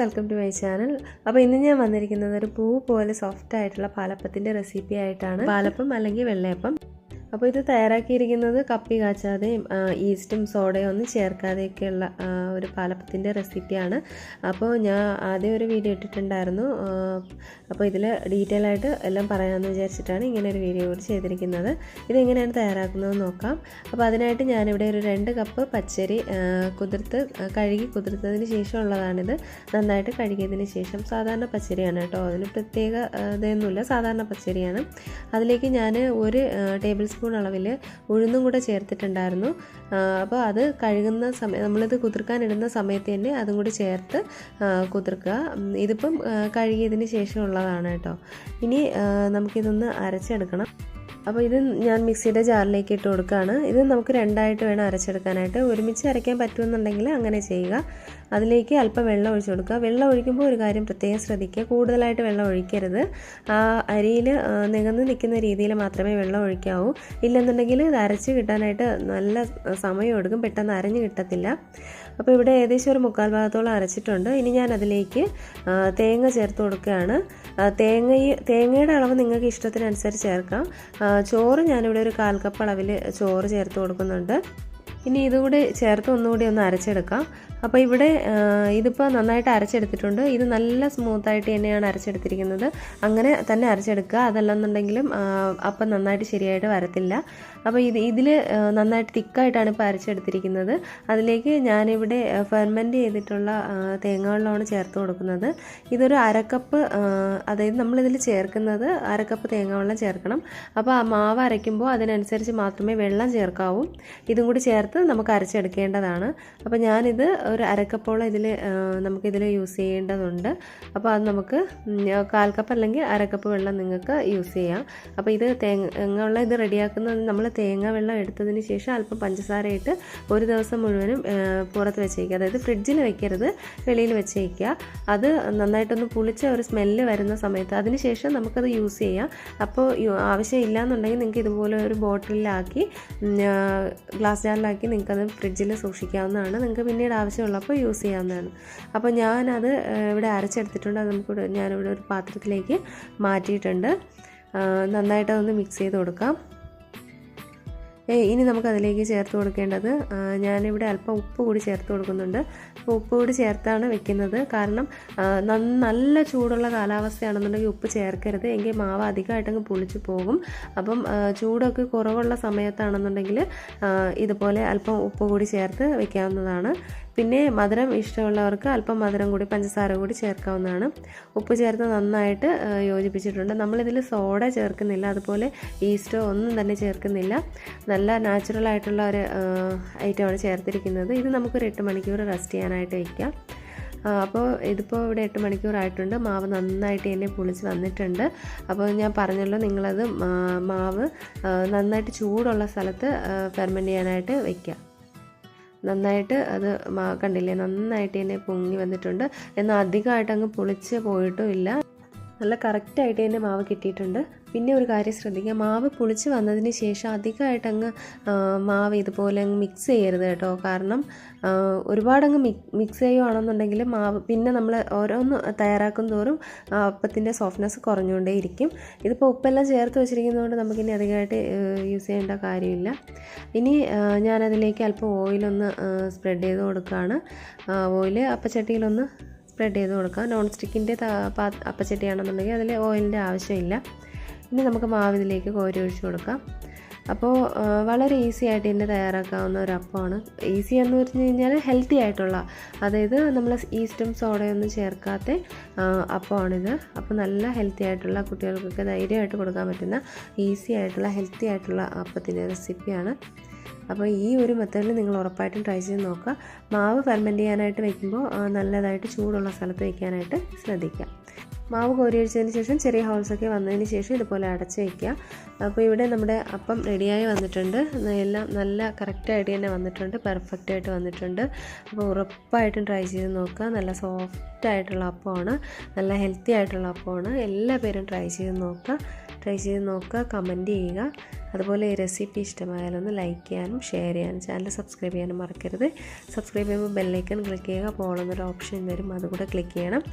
Welcome to my channel അപ്പോൾ ഇന്ന് ഞാൻ വന്നിരിക്കുന്നത് ഒരു പൂ പോലെ സോഫ്റ്റ് ആയിട്ടുള്ള പാലപ്പത്തിന്റെ റെസിപ്പി ആയിട്ടാണ്. പാലപ്പം അല്ലെങ്കിൽ വെള്ളയപ്പം. അപ്പോൾ ഇത് തയ്യാറാക്കിയിരിക്കുന്നത് കപ്പി കാച്ചാതെയും ഈസ്റ്റും സോഡയും ഒന്നും ചേർക്കാതെയൊക്കെയുള്ള ഒരു പാലപ്പത്തിന്റെ റെസിപ്പിയാണ്. അപ്പോൾ ഞാൻ ആദ്യം ഒരു വീഡിയോ ഇട്ടിട്ടുണ്ടായിരുന്നു. അപ്പോൾ ഇതിൽ ഡീറ്റെയിൽ ആയിട്ട് എല്ലാം പറയാമെന്ന് വിചാരിച്ചിട്ടാണ് ഇങ്ങനെ ഒരു വീഡിയോ കൂടി ചെയ്തിരിക്കുന്നത്. ഇതെങ്ങനെയാണ് തയ്യാറാക്കുന്നത് നോക്കാം. അപ്പോൾ അതിനായിട്ട് ഞാനിവിടെ ഒരു രണ്ട് കപ്പ് പച്ചരി കുതിർത്ത് കഴുകി കുതിർത്തതിന് ശേഷമുള്ളതാണിത്. നന്നായിട്ട് കഴുകിയതിന് ശേഷം സാധാരണ പച്ചരിയാണ് കേട്ടോ. അതിന് പ്രത്യേക ഇതൊന്നുമില്ല. സാധാരണ പച്ചരിയാണ്. അതിലേക്ക് ഞാൻ ഒരു ടേബിൾ സ്പൂൺ അളവിൽ ഉഴുന്നും കൂടെ ചേർത്തിട്ടുണ്ടായിരുന്നു. അപ്പോൾ അത് കഴുകുന്ന സമയം നമ്മളിത് കുതിർക്കാനിടുന്ന സമയത്ത് തന്നെ അതും കൂടി ചേർത്ത് കുതിർക്കുക. ഇതിപ്പം കഴുകിയതിന് ശേഷമുള്ളതാണ് കേട്ടോ. ഇനി നമുക്കിതൊന്ന് അരച്ചെടുക്കണം. അപ്പോൾ ഇത് ഞാൻ മിക്സിയുടെ ജാറിലേക്ക് ഇട്ട് കൊടുക്കുകയാണ്. ഇത് നമുക്ക് രണ്ടായിട്ട് വേണം അരച്ചെടുക്കാനായിട്ട്. ഒരുമിച്ച് അരയ്ക്കാൻ പറ്റുമെന്നുണ്ടെങ്കിൽ അങ്ങനെ ചെയ്യുക. അതിലേക്ക് അല്പം വെള്ളം ഒഴിച്ചു കൊടുക്കുക. വെള്ളം ഒഴിക്കുമ്പോൾ ഒരു കാര്യം പ്രത്യേകം ശ്രദ്ധിക്കുക. കൂടുതലായിട്ട് വെള്ളം ഒഴിക്കരുത്. ആ അരിയിൽ നികന്ന് നിൽക്കുന്ന രീതിയിൽ മാത്രമേ വെള്ളം ഒഴിക്കാവൂ. ഇല്ലെന്നുണ്ടെങ്കിൽ ഇത് അരച്ച് കിട്ടാനായിട്ട് നല്ല സമയം എടുക്കും. പെട്ടെന്ന് അരഞ്ഞ് കിട്ടത്തില്ല. അപ്പോൾ ഇവിടെ ഏകദേശം ഒരു മുക്കാൽ ഭാഗത്തോളം അരച്ചിട്ടുണ്ട്. ഇനി ഞാൻ അതിലേക്ക് തേങ്ങ ചേർത്ത് കൊടുക്കുകയാണ്. തേങ്ങ തേങ്ങയുടെ അളവ് നിങ്ങൾക്ക് ഇഷ്ടത്തിനനുസരിച്ച് ചേർക്കാം. ചോറ് ഞാനിവിടെ ഒരു കാൽ കപ്പ് അളവിൽ ചോറ് ചേർത്ത് കൊടുക്കുന്നുണ്ട്. ഇനി ഇതുകൂടി ചേർത്ത് ഒന്നുകൂടി ഒന്ന് അരച്ചെടുക്കാം. അപ്പോൾ ഇവിടെ ഇതിപ്പോൾ നന്നായിട്ട് അരച്ചെടുത്തിട്ടുണ്ട്. ഇത് നല്ല സ്മൂത്തായിട്ട് തന്നെയാണ് അരച്ചെടുത്തിരിക്കുന്നത്. അങ്ങനെ തന്നെ അരച്ചെടുക്കുക. അതല്ലെന്നുണ്ടെങ്കിലും അപ്പം നന്നായിട്ട് ശരിയായിട്ട് വരത്തില്ല. അപ്പോൾ ഇത് ഇതിൽ നന്നായിട്ട് തിക്കായിട്ടാണ് ഇപ്പോൾ അരച്ചെടുത്തിരിക്കുന്നത്. അതിലേക്ക് ഞാനിവിടെ ഫെർമെന്റ് ചെയ്തിട്ടുള്ള തേങ്ങകളിലാണ് ചേർത്ത് കൊടുക്കുന്നത്. ഇതൊരു അരക്കപ്പ് അതായത് നമ്മളിതിൽ ചേർക്കുന്നത് അരക്കപ്പ് തേങ്ങാവെള്ളം ചേർക്കണം. അപ്പോൾ ആ മാവ് അരയ്ക്കുമ്പോൾ അതിനനുസരിച്ച് മാത്രമേ വെള്ളം ചേർക്കാവൂ. ഇതും കൂടി ചേർത്ത് നമുക്ക് അരച്ചെടുക്കേണ്ടതാണ്. അപ്പോൾ ഞാനിത് ഒരു അരക്കപ്പോളം ഇതിൽ നമുക്കിതിൽ യൂസ് ചെയ്യേണ്ടതുണ്ട്. അപ്പോൾ അത് നമുക്ക് കാൽ കപ്പ് അല്ലെങ്കിൽ അരക്കപ്പ് വെള്ളം നിങ്ങൾക്ക് യൂസ് ചെയ്യാം. അപ്പോൾ ഇത് തേങ്ങ വെള്ളം ഇത് റെഡിയാക്കുന്നത് നമ്മൾ തേങ്ങ വെള്ളം എടുത്തതിന് ശേഷം അല്പം പഞ്ചസാരയിട്ട് ഒരു ദിവസം മുഴുവനും പുറത്ത് വെച്ചേക്കുക. അതായത് ഫ്രിഡ്ജിൽ വെക്കരുത് വെളിയിൽ വെച്ചേക്കുക. അത് നന്നായിട്ടൊന്ന് പുളിച്ച ഒരു സ്മെല്ല് വരുന്ന സമയത്ത് അതിനുശേഷം നമുക്കത് യൂസ് ചെയ്യാം. അപ്പോൾ ആവശ്യമില്ല എന്നുണ്ടെങ്കിൽ നിങ്ങൾക്ക് ഇതുപോലെ ഒരു ബോട്ടിലാക്കി ഗ്ലാസ് ജാറിലാക്കി നിങ്ങൾക്കത് ഫ്രിഡ്ജിൽ സൂക്ഷിക്കാവുന്നതാണ്. നിങ്ങൾക്ക് പിന്നീട് ആവശ്യമുള്ളപ്പോൾ യൂസ് ചെയ്യാവുന്നതാണ്. അപ്പോൾ ഞാനത് ഇവിടെ അരച്ചെടുത്തിട്ടുണ്ട്. അത് നമുക്ക് ഞാനിവിടെ ഒരു പാത്രത്തിലേക്ക് മാറ്റിയിട്ടുണ്ട്. നന്നായിട്ടതൊന്ന് മിക്സ് ചെയ്ത് കൊടുക്കാം. ഇനി നമുക്ക് അതിലേക്ക് ചേർത്ത് കൊടുക്കേണ്ടത് ഞാനിവിടെ അല്പം ഉപ്പ് കൂടി ചേർത്ത് കൊടുക്കുന്നുണ്ട്. അപ്പോൾ ഉപ്പ് കൂടി ചേർത്താണ് വെക്കുന്നത്. കാരണം നല്ല ചൂടുള്ള കാലാവസ്ഥയാണെന്നുണ്ടെങ്കിൽ ഉപ്പ് ചേർക്കരുത്. എങ്കിൽ മാവ് അധികമായിട്ടങ്ങ് പുളിച്ചു പോകും. അപ്പം ചൂടൊക്കെ കുറവുള്ള സമയത്താണെന്നുണ്ടെങ്കിൽ ഇതുപോലെ അല്പം ഉപ്പ് കൂടി ചേർത്ത് വെക്കാവുന്നതാണ്. പിന്നെ മധുരം ഇഷ്ടമുള്ളവർക്ക് അല്പം മധുരം കൂടി പഞ്ചസാര കൂടി ചേർക്കാവുന്നതാണ്. ഉപ്പ് ചേർത്ത് നന്നായിട്ട് യോജിപ്പിച്ചിട്ടുണ്ട്. നമ്മളിതിൽ സോഡ ചേർക്കുന്നില്ല അതുപോലെ ഈസ്റ്റോ ഒന്നും തന്നെ ചേർക്കുന്നില്ല. നല്ല നാച്ചുറൽ ആയിട്ടുള്ള ഒരു ഐറ്റമാണ് ചേർത്തിരിക്കുന്നത്. ഇത് നമുക്കൊരു എട്ട് മണിക്കൂർ റെസ്റ്റ് ചെയ്യാനായിട്ട് വയ്ക്കാം അപ്പോൾ ഇതിപ്പോൾ ഇവിടെ എട്ട് മണിക്കൂറായിട്ടുണ്ട് മാവ് നന്നായിട്ട് എന്നെ പൊളിച്ച് വന്നിട്ടുണ്ട്. അപ്പോൾ ഞാൻ പറഞ്ഞല്ലോ നിങ്ങളത് മാവ് നന്നായിട്ട് ചൂടുള്ള സ്ഥലത്ത് ഫെർമെന്റ് ചെയ്യാനായിട്ട് വയ്ക്കുക നന്നായിട്ട് അത് കണ്ടില്ലേ? നന്നായിട്ട് തന്നെ പൊങ്ങി വന്നിട്ടുണ്ട്. എന്നാൽ അധികമായിട്ട് അങ്ങ് പൊളിച്ച് പോയിട്ടും ഇല്ല. നല്ല കറക്റ്റായിട്ട് തന്നെ മാവ് കിട്ടിയിട്ടുണ്ട്. പിന്നെ ഒരു കാര്യം ശ്രദ്ധിക്കുക. മാവ് പുളിച്ച് വന്നതിന് ശേഷം അധികമായിട്ട് അങ്ങ് മാവ് ഇതുപോലെ അങ്ങ് മിക്സ് ചെയ്യരുത് കേട്ടോ. കാരണം ഒരുപാടങ്ങ് മിക് മിക്സ് ചെയ്യുകയാണെന്നുണ്ടെങ്കിൽ മാവ് പിന്നെ നമ്മൾ ഓരോന്ന് തയ്യാറാക്കും തോറും അപ്പത്തിന്റെ സോഫ്റ്റ്നെസ് കുറഞ്ഞുകൊണ്ടേയിരിക്കും ഇതിപ്പോൾ ഉപ്പെല്ലാം ചേർത്ത് വെച്ചിരിക്കുന്നതുകൊണ്ട് നമുക്കിനി അധികമായിട്ട് യൂസ് ചെയ്യേണ്ട കാര്യമില്ല. ഇനി ഞാനതിലേക്ക് അല്പം ഓയിലൊന്ന് സ്പ്രെഡ് ചെയ്ത് കൊടുക്കുകയാണ്. ഓയിൽ അപ്പച്ചട്ടിയിലൊന്ന് സ്പ്രെഡ് ചെയ്ത് കൊടുക്കുക നോൺ സ്റ്റിക്കിന്റെ അപ്പച്ചട്ടിയാണെന്നുണ്ടെങ്കിൽ അതിൽ ഓയിലിന്റെ ആവശ്യമില്ല. ഇനി നമുക്ക് മാവ് ഇതിലേക്ക് കോരി ഒഴിച്ചു കൊടുക്കാം. അപ്പോൾ വളരെ ഈസി ആയിട്ട് ഇതിന്റെ തയ്യാറാക്കാവുന്ന ഒരു അപ്പമാണ്. ഈസി എന്ന് പറഞ്ഞു കഴിഞ്ഞാൽ ഹെൽത്തി ആയിട്ടുള്ള അതായത് നമ്മൾ ഈസ്റ്റും സോഡയൊന്നും ചേർക്കാത്ത അപ്പമാണിത്. അപ്പോൾ നല്ല ഹെൽത്തി ആയിട്ടുള്ള കുട്ടികൾക്കൊക്കെ ധൈര്യമായിട്ട് കൊടുക്കാൻ പറ്റുന്ന ഈസി ആയിട്ടുള്ള ഹെൽത്തി ആയിട്ടുള്ള അപ്പത്തിന്റെ റെസിപ്പിയാണ് അപ്പോൾ ഈ ഒരു മെത്തേഡിൽ നിങ്ങൾ ഉറപ്പായിട്ടും ട്രൈ ചെയ്ത് നോക്കുക. മാവ് ഫെർമെന്റ് ചെയ്യാനായിട്ട് വെക്കുമ്പോൾ നല്ലതായിട്ട് ചൂടുള്ള സ്ഥലത്ത് വെക്കാനായിട്ട് ശ്രദ്ധിക്കുക. മാവ് കോരി ഒഴിച്ചതിന് ശേഷം ചെറിയ ഹോൾസൊക്കെ വന്നതിന് ശേഷം ഇതുപോലെ അടച്ച് വയ്ക്കുക അപ്പോൾ ഇവിടെ നമ്മുടെ അപ്പം റെഡിയായി വന്നിട്ടുണ്ട്. എല്ലാം നല്ല കറക്റ്റായിട്ട് തന്നെ വന്നിട്ടുണ്ട്. പെർഫെക്റ്റ് ആയിട്ട് വന്നിട്ടുണ്ട്. അപ്പോൾ ഉറപ്പായിട്ടും ട്രൈ ചെയ്ത് നോക്കുക. നല്ല സോഫ്റ്റ് ആയിട്ടുള്ള അപ്പമാണ്. നല്ല ഹെൽത്തി ആയിട്ടുള്ള അപ്പമാണ്. എല്ലാ പേരും ട്രൈ ചെയ്ത് നോക്കുക. ട്രൈ ചെയ്ത് നോക്കുക. കമന്റ് ചെയ്യുക. അതുപോലെ ഈ റെസിപ്പി ഇഷ്ടമായാലൊന്ന് ലൈക്ക് ചെയ്യാനും ഷെയർ ചെയ്യാനും ചാനൽ സബ്സ്ക്രൈബ് ചെയ്യാനും മറക്കരുത്. സബ്സ്ക്രൈബ് ചെയ്യുമ്പോൾ ബെല്ലൈക്കൺ ക്ലിക്ക് ചെയ്യുക. അപ്പോൾ എന്നൊരു ഓപ്ഷൻ വരും. അതുകൂടെ ക്ലിക്ക് ചെയ്യണം.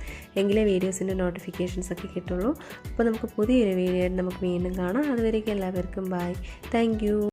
എങ്കിലേ വീഡിയോസിന്റെ നോട്ടിഫിക്കേഷൻസ് ഒക്കെ കിട്ടുള്ളൂ. അപ്പോൾ നമുക്ക് പുതിയൊരു വീഡിയോ നമുക്ക് വീണ്ടും കാണാം. അതുവരേക്കും എല്ലാവർക്കും ബൈ താങ്ക്